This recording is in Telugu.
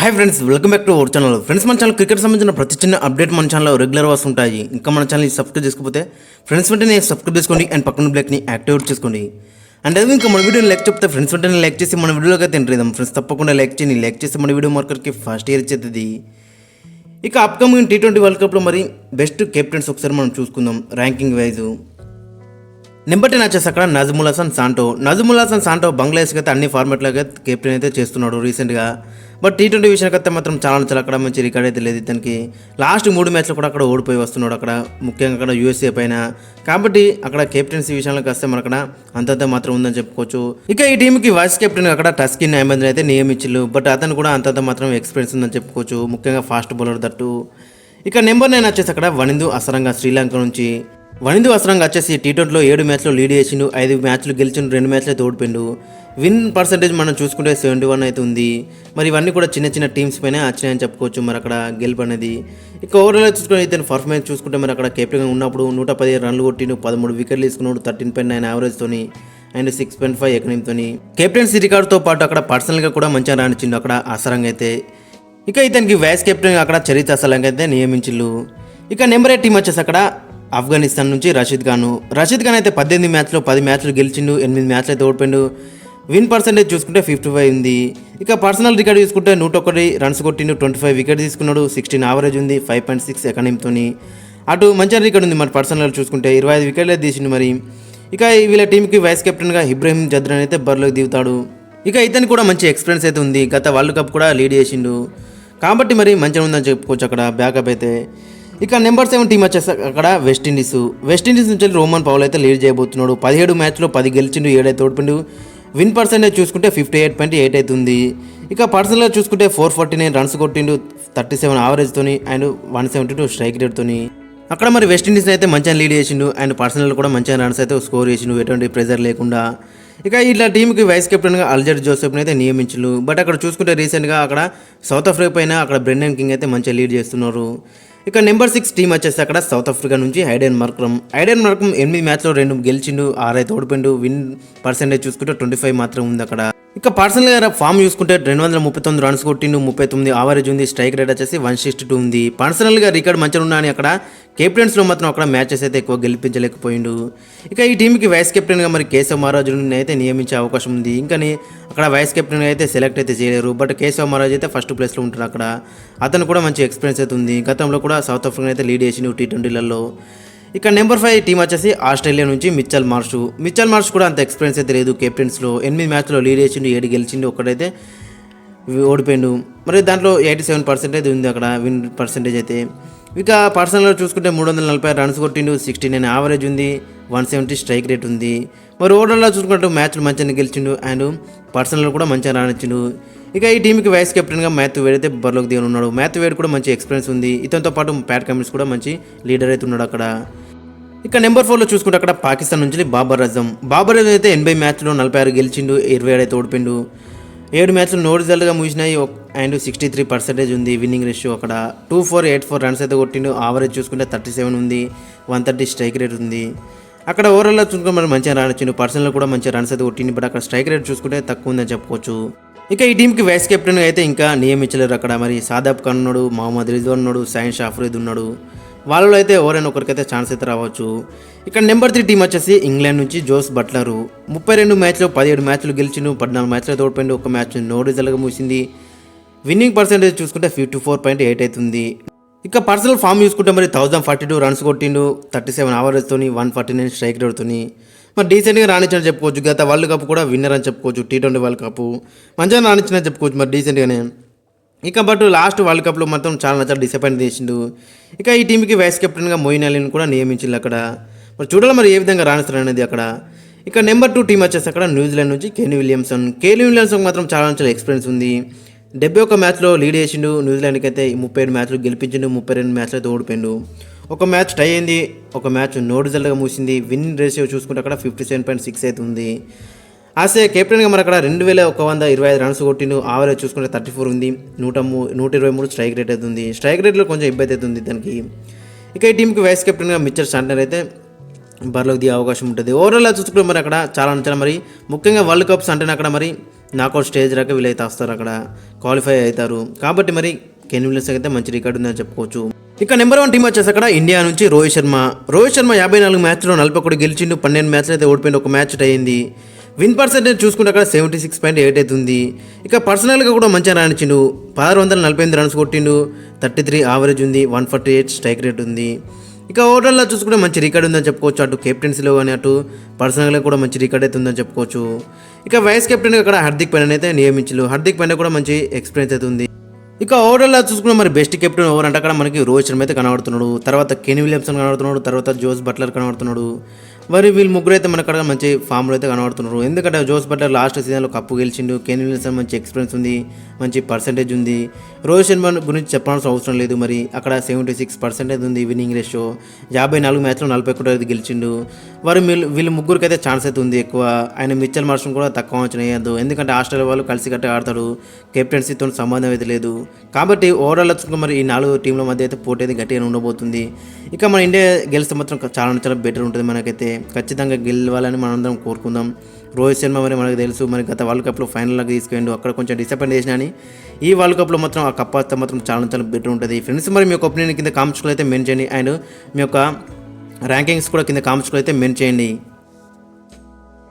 Hi friends welcome back to our channel friends మన ఛానల్ క్రికెట్ సంబంధించిన ప్రతి చిన్న అప్డేట్ మన ఛానల్లో రెగ్యులర్ వర్స్ ఉంటాయి ఇంకా మన ఛానల్ సబ్స్క్రైబ్ చేసుకోకపోతే ఫ్రెండ్స్ వెంటనే సబ్స్క్రైబ్ చేసుకోండి అండ్ పక్కన బ్లాక్ని యాక్టివేట్ చేసుకోండి. అండ్ అదే ఇంకా మన వీడియోని లైక్ చెప్తే ఫ్రెండ్స్ వెంటనే లైక్ చేసి మన వీడియోలోకి అయితే ఎంటర్ ఫ్రెండ్స్ తప్పకుండా లైక్ చేయండి. లైక్ చేసి మన వీడియో మార్కర్కి ఫస్ట్ ఇయర్ ఇచ్చేది ఇక అప్కమింగ్ టీ ట్వంటీ వరల్డ్ కప్లో మరి బెస్ట్ కెప్టెన్స్ ఒకసారి మనం చూసుకుందాం ర్యాంకింగ్ వైజు నెంబర్ టెన్ వచ్చేసి అక్కడ నజముల్ హసన్ సాంటో నజముల్ హసన్ సాంటో బంగ్లాదేశ్కి అయితే అన్ని ఫార్మాట్లకి కెప్టెన్ అయితే చేస్తున్నాడు రీసెంట్గా బట్ టీ ట్వంటీ విషయానికైతే మాత్రం చాలా చాలా అక్కడ మంచి రికార్డ్ అయితే లేదు. ఇతనికి లాస్ట్ మూడు మ్యాచ్లు కూడా అక్కడ ఓడిపోయి వస్తున్నాడు అక్కడ. ముఖ్యంగా అక్కడ యూఎస్ఏ పైన. కాబట్టి అక్కడ కెప్టెన్సీ విషయానికి వస్తే మన అక్కడ అంతంత మాత్రం ఉందని చెప్పుకోవచ్చు. ఇక ఈ టీంకి వైస్ కెప్టెన్ అక్కడ టస్కిన్ అహ్మద్ అయితే నియమించు బట్ అతను కూడా అంతంత మాత్రం ఎక్స్పీరియన్స్ ఉందని చెప్పుకోవచ్చు. ముఖ్యంగా ఫాస్ట్ బౌలర్ దట్టు. ఇక నెంబర్ నైన్ వచ్చేసి అక్కడ వనిందు అసరంగా శ్రీలంక నుంచి. వనిందు వస్త్రంగా వచ్చేసి టీ ట్వంటీలో ఏడు మ్యాచ్లో లీడ్ చేసిండు ఐదు మ్యాచ్లు గెలిచిండు రెండు మ్యాచ్లే తోడిపోయిండు. విన్ పర్సంటేజ్ మనం చూసుకుంటే సెవెంటీ వన్ అయితే ఉంది. మరి ఇవన్నీ కూడా చిన్న చిన్న టీమ్స్ పైన వచ్చినాయని చెప్పుకోవచ్చు మరి అక్కడ గెలుపు అనేది. ఇక ఓవరాల్ చూసుకుని ఇతను పర్ఫార్మెన్స్ చూసుకుంటే మరి అక్కడ కెప్టెన్గా ఉన్నప్పుడు నూట పదిహేను రన్లు కొట్టిండు పదమూడు వికెట్లు తీసుకున్నాడు థర్టీన్ పాయింట్ నైన్ యావరేజ్తోని అండ్ సిక్స్ పాయింట్ ఫైవ్ ఎకనీమ్తోని కెప్టెన్సీ రికార్డుతో పాటు అక్కడ పర్సనల్గా కూడా మంచిగా రాణించిండు అక్కడ అసరంగా అయితే. ఇక ఇతనికి వైస్ కెప్టెన్ అక్కడ చరిత్ర అసలంగా అయితే నియమించిల్లు ఇక నెంబర్ ఎయిట్ టీం వచ్చేసి అక్కడ ఆఫ్ఘనిస్తాన్ నుంచి రషీద్ ఖాన్. రషీద్ ఖాన్ అయితే పద్దెనిమిది మ్యాచ్లో పది మ్యాచ్లు గెలిచిండు ఎనిమిది మ్యాచ్లు అయితే ఓడిపోయిండు. విన్ పర్సెంటేజ్ చూసుకుంటే ఫిఫ్టీ ఫైవ్ ఉంది. ఇక పర్సనల్ రికార్డ్ చూసుకుంటే నూట ఒకటి రన్స్ కొట్టిండు ట్వంటీ ఫైవ్ వికెట్ తీసుకున్నాడు సిక్స్టీన్ యావరేజ్ ఉంది ఫైవ్ పాయింట్ సిక్స్ ఎకనీమ్తోని అటు మంచి రికార్డ్ ఉంది మరి పర్సనల్ చూసుకుంటే ఇరవై ఐదు వికెట్లే తీసిండు మరి. ఇక వీళ్ళ టీంకి వైస్ కెప్టెన్గా ఇబ్రహీం జద్రన్ అయితే బరిలోకి దిగుతాడు. ఇక ఇతని కూడా మంచి ఎక్స్పీరియన్స్ అయితే ఉంది. గత వరల్డ్ కప్ కూడా లీడ్ చేసిండు. కాబట్టి మరి మంచిగా ఉందని చెప్పుకోవచ్చు అక్కడ బ్యాకప్ అయితే. ఇక నెంబర్ సెవెన్ టీం వచ్చేసి అక్కడ వెస్టిండీస్ వెస్టిండీస్ నుంచి రోమన్ పౌల్ అయితే లీడ్ చేయబోతున్నాడు. పదిహేడు మ్యాచ్లో పది గెలిచిండు ఏడైతే ఓడిపిండు విన్ పర్సెంటేజ్ చూసుకుంటే ఫిఫ్టీ ఎయిట్ పాయింట్ ఎయిట్ అవుతుంది. ఇక పర్సనల్గా చూసుకుంటే ఫోర్ ఫార్టీ నైన్ రన్స్ కొట్టిండు thirty seven ఆవరేజ్తోని and one seventy two strike రేట్తోని అక్కడ మరి వెస్టిండీస్ అయితే మంచిగా లీడ్ చేసిండు అండ్ పర్సనల్ కూడా మంచిగా రన్స్ అయితే స్కోర్ చేసిండు ఎటువంటి ప్రెజర్ లేకుండా. ఇక ఇట్లా టీంకి వైస్ కెప్టెన్గా అల్జర్ జోసెఫ్ని అయితే నియమించు బట్ అక్కడ చూసుకుంటే రీసెంట్గా అక్కడ సౌత్ ఆఫ్రికా పైన అక్కడ బ్రెండన్ కింగ్ అయితే మంచిగా లీడ్ చేస్తున్నారు. ఇక నెంబర్ సిక్స్ టీం వచ్చేసి అక్కడ సౌత్ ఆఫ్రికా నుంచి హైడెన్ మార్క్రమ్. హైడెన్ మార్క్రమ్ ఎనిమిది మ్యాచ్లో రెండు గెలిచిండు ఆరైతే ఓడిపోయిండు. విన్ పర్సెంటేజ్ చూసుకుంటే ట్వంటీ ఫైవ్ మాత్రం ఉంది అక్కడ. ఇక పర్సనల్గా ఫామ్ చూసుకుంటే రెండు వందల ముప్పై తొమ్మిది రన్స్ కొట్టిండు ముప్పై తొమ్మిది ఆవరేజ్ ఉంది స్ట్రైక్ రేట్ వచ్చేసి వన్ సిక్స్టీ టూ ఉంది. పర్సనల్గా రికార్డ్ మంచిగా ఉన్నా అని అక్కడ కెప్టెన్స్లో మాత్రం అక్కడ మ్యాచెస్ అయితే ఎక్కువ గెలిపించలేకపోయిండు. ఇక ఈ టీంకి వైస్ కెప్టెన్గా మరి కేశవ్ మహారాజుని అయితే నియమించే అవకాశం ఉంది. ఇంకా అక్కడ వైస్ కెప్టెన్ అయితే సెలెక్ట్ అయితే చేయలేరు. బట్ కేశవ్ మహారాజ్ అయితే ఫస్ట్ ప్లేస్లో ఉంటారు అక్కడ. అతను కూడా మంచి ఎక్స్పీరియన్స్ అయితే ఉంది. గతంలో కూడా సౌత్ ఆఫ్రికా అయితే లీడ్ చేసిండు టీ ట్వంటీలలో ఇక నెంబర్ ఫైవ్ టీం వచ్చేసి ఆస్ట్రేలియా నుంచి మిచ్చల్ మార్ష్ మిచ్చల్ మార్ష్ కూడా అంత ఎక్స్పీరియన్స్ అయితే లేదు కెప్టెన్స్లో ఎనిమిది మ్యాచ్లో లీడ్ చేసిండు ఏడు గెలిచిండు ఒకడైతే ఓడిపోయిండు. మరి దాంట్లో ఎయిటీ సెవెన్ పర్సెంటేజ్ ఉంది అక్కడ విన్ పర్సెంటేజ్ అయితే. ఇక పర్సనల్గా చూసుకుంటే మూడు వందల నలభై రన్స్ కొట్టిండు సిక్స్టీ నైన్ యావరేజ్ ఉంది వన్ సెవెంటీ స్ట్రైక్ రేట్ ఉంది. మరి ఓవరాల్లో చూసుకుంటే మ్యాచ్లు మంచిగా గెలిచిండు అండ్ పర్సనల్ కూడా మంచిగా రానిచ్చిండు. ఇక ఈ టీంకి వైస్ కెప్టెన్గా మ్యాథ్యూ వేడ్ అయితే బరిలోకి దిగని ఉన్నాడు మ్యాథ్యూ వేడ్ కూడా మంచి ఎక్స్పీరియన్స్ ఉంది. ఇతనితో పాటు ప్యాట్ కమిన్స్ కూడా మంచి లీడర్ అయితే ఉన్నాడు అక్కడ. ఇక నెంబర్ ఫోర్లో చూసుకుంటే అక్కడ పాకిస్తాన్ నుంచి బాబర్ అజం బాబర్ అజం అయితే ఎనభై మ్యాచ్లో నలభై ఆరు గెలిచిండు ఇరవై ఏడు అయితే ఓడిపిండు ఏడు మ్యాచ్లు నో రిజల్ట్గా ముగిసినాయి అండ్ సిక్స్టీ త్రీ పర్సెంటేజ్ ఉంది విన్నింగ్ రేషియో అక్కడ. Two four eight four runs అయితే కొట్టిండు. ఆవరేజ్ చూసుకుంటే థర్టీ సెవెన్ ఉంది. వన్ థర్టీ స్ట్రైక్ రేట్ ఉంది. అక్కడ ఓవరాల్లో చూసుకుంటే మరి మంచిగా రన్ వచ్చిండు. పర్సనల్ కూడా మంచిగా రన్స్ అయితే కొట్టింది బట్ అక్కడ స్ట్రైక్ రేట్ చూసుకుంటే తక్కువ ఉందని చెప్పుకోవచ్చు. ఇక ఈ టీంకి వైస్ కెప్టెన్ అయితే ఇంకా నియమించలేరు అక్కడ. మరి సాదాబ్ ఖాన్ ఉన్నాడు మహమ్మద్ రిజ్వాన్ ఉన్నాడు సైన్ షాఫ్రీద్ ఉన్నాడు. వాళ్ళలో అయితే ఎవరైనా ఒకరికైతే ఛాన్స్ అయితే రావచ్చు. ఇక్కడ నెంబర్ త్రీ టీం వచ్చేసి ఇంగ్లాండ్ నుంచి జోస్ బట్లరు. ముప్పై రెండు మ్యాచ్లో పదిహేడు మ్యాచ్లు గెలిచిండు. పద్నాలుగు మ్యాచ్లు తోడిపోయిండు ఒక మ్యాచ్ నో రిజల్ట్గా మూసింది విన్నింగ్ పర్సెంటేజ్ చూసుకుంటే ఫిఫ్టీ ఫోర్ పాయింట్ ఎయిట్ అవుతుంది ఇక పర్సనల్ ఫామ్ చూసుకుంటే మరి థౌసండ్ ఫార్టీ టూ రన్స్ కొట్టిండు థర్టీ సెవెన్ అవర్స్తోని వన్ ఫార్టీ నైన్ స్ట్రైక్ రేట్తోని మరి డీసెంట్గా రాణించని చెప్పుకోవచ్చు గత వరల్డ్ కప్ కూడా విన్నర్ అని చెప్పుకోవచ్చు టీ ట్వంటీ వరల్డ్ కప్. మంచిగా రాణించిన చెప్పుకోవచ్చు మరి డీసెంట్గానే ఇక బట్ లాస్ట్ వరల్డ్ కప్లో మాత్రం చాలా నచ్చ డిసప్పాయింట్ చేసిండు. ఇక ఈ టీంకి వైస్ కెప్టెన్గా మోయిన్ అలీని కూడా నియమించిండు అక్కడ. మరి చూడాలి మరి ఏ విధంగా రాణిస్తారు అనేది అక్కడ. ఇక నెంబర్ టూ టీం వచ్చేసి అక్కడ న్యూజిలాండ్ నుంచి కేని విలియమ్సన్ కేని విలియమ్సన్ మాత్రం చాలా చాలా ఎక్స్పీరియన్స్ ఉంది. డెబ్బై ఒక మ్యాచ్లో లీడ్ చేసిండు. న్యూజిలాండ్కి అయితే ముప్పై ఏడు మ్యాచ్లు గెలిపించిండు. ముప్పై రెండు మ్యాచ్లు అయితే ఓడిపోయిండు ఒక మ్యాచ్ టై అయింది. ఒక మ్యాచ్ నో రిజల్ట్గా మూసింది విన్ రేషియో చూసుకుంటే అక్కడ ఫిఫ్టీ సెవెన్ పాయింట్ సిక్స్ అయితే ఉంది. ఆసే కెప్టెన్గా మరి అక్కడ రెండు వేల ఒక వంద ఇరవై ఐదు రన్స్ కొట్టిండు. ఆవరేజ్ చూసుకుంటే థర్టీ ఫోర్ ఉంది. నూట మూ నూట ఇరవై మూడు స్ట్రైక్ రేట్ అవుతుంది స్ట్రైక్ రేట్లో కొంచెం ఇబ్బంది అవుతుంది దానికి. ఇక ఈ టీంకి వైస్ కెప్టెన్గా మిచ్చర్ శాంటనర్ అయితే బరిలోకి దిగే అవకాశం ఉంటుంది. ఓవరాల్ చూసుకుంటే మరి అక్కడ చాలా చాలా మరి ముఖ్యంగా వరల్డ్ కప్స్ అంటేనే అక్కడ మరి నాకౌట్ స్టేజ్ రాక వీళ్ళైతే వస్తారు. అక్కడ క్వాలిఫై అవుతారు. కాబట్టి మరి కెన్ విలియమ్స్ అయితే మంచి రికార్డు ఉందని చెప్పుకోవచ్చు. ఇక నెంబర్ వన్ టీం వచ్చేసి అక్కడ ఇండియా నుంచి రోహిత్ శర్మ రోహిత్ శర్మ యాభై నాలుగు మ్యాచ్లో నలభై ఒకటి గెలిచిండు పన్నెండు మ్యాచ్లు అయితే ఓడిపోయింది ఒక మ్యాచ్ అయింది విన్ పర్సెంటేజ్ చూసుకుంటే అక్కడ సెవెంటీ సిక్స్ పాయింట్ ఎయిట్ అవుతుంది. ఇక పర్సనల్గా కూడా మంచిగా రాణించిండు. పదహారు వందల నలభై ఎనిమిది రన్స్ కొట్టిండు థర్టీ త్రీ ఆవరేజ్ ఉంది one forty eight strike rate ఉంది. ఇక ఓవరాల్లో చూసుకుంటే మంచి రికార్డ్ ఉందని చెప్పుకోవచ్చు. అటు కెప్టెన్సీలో కానీ అటు పర్సనల్గా కూడా మంచి రికార్డ్ అయితే ఉందని చెప్పుకోవచ్చు. ఇక వైస్ కెప్టెన్ అక్కడ హార్దిక్ పాండ్యా అయితే నియమించలు హార్దిక్ పాండ్యా కూడా మంచి ఎక్స్పీరియన్స్ అయితే ఉంది. ఇక ఓవరాల్ చూసుకున్న మరి బెస్ట్ కెప్టెన్ ఓవర్ అంటే అక్కడ మనకి రోహిత్ శర్మ అయితే కనబడుతున్నాడు. తర్వాత కెన్ విలియమ్సన్ కనబడుతున్నాడు. తర్వాత జోస్ బట్లర్ కనబడుతున్నాడు. మరి వీళ్ళు ముగ్గురు అయితే మనకు అక్కడ మంచి ఫామ్లో అయితే కనబడుతున్నారు. ఎందుకంటే జోస్ బట్లర్ లాస్ట్ సీజన్లో కప్పు గెలిచిండు. కెన్ విలియమ్సన్ మంచి ఎక్స్పీరియన్స్ ఉంది. మంచి పర్సంటేజ్ ఉంది. రోహిత్ శర్మ గురించి చెప్పాల్సిన అవసరం లేదు మరి. అక్కడ సెవెంటీ సిక్స్ పర్సెంటేజ్ ఉంది విన్నింగ్ రేషియో యాభై నాలుగు మ్యాచ్లో నలభై ఒకటి ఐదు గెలిచిండు. వారు వీళ్ళు వీళ్ళు ముగ్గురికి అయితే ఛాన్స్ అయితే ఉంది ఎక్కువ. ఆయన మిచ్చల్ మార్షన్ కూడా తక్కువ అంచనా వేయద్దు. ఎందుకంటే ఆస్ట్రేలియా వాళ్ళు కలిసి కట్టి ఆడతాడు కెప్టెన్సీతో సంబంధం అయితే లేదు. కాబట్టి ఓవరాల్ వచ్చుకుంటే మరి ఈ నాలుగు టీంల మధ్య అయితే పోటీ అయితే గట్టిగా ఉండబోతుంది. ఇక మన ఇండియా గెలిస్తే మాత్రం చాలా చాలా బెటర్ ఉంటుంది మనకైతే. ఖచ్చితంగా గెలవాలని మనందరం కోరుకుందాం. రోహిత్ శర్మ మరి మనకు తెలుసు మరి గత వరల్డ్ కప్లో ఫైనల్లోకి తీసుకెళ్ళి అక్కడ కొంచెం డిసప్పాయింట్ చేసిన అని. ఈ వరల్డ్ కప్లో మాత్రం ఆ కప్ మాత్రం చాలా చాలా బెటర్ ఉంటుంది. ఫ్రెండ్స్ మరి మీ యొక్క ఒపీనియన్ కింద కామెంట్స్లో అయితే మెన్ చేయండి. అండ్ మీ యొక్క ర్యాంకింగ్స్ కూడా కింద కామెంట్స్లో అయితే మెన్ చేయండి.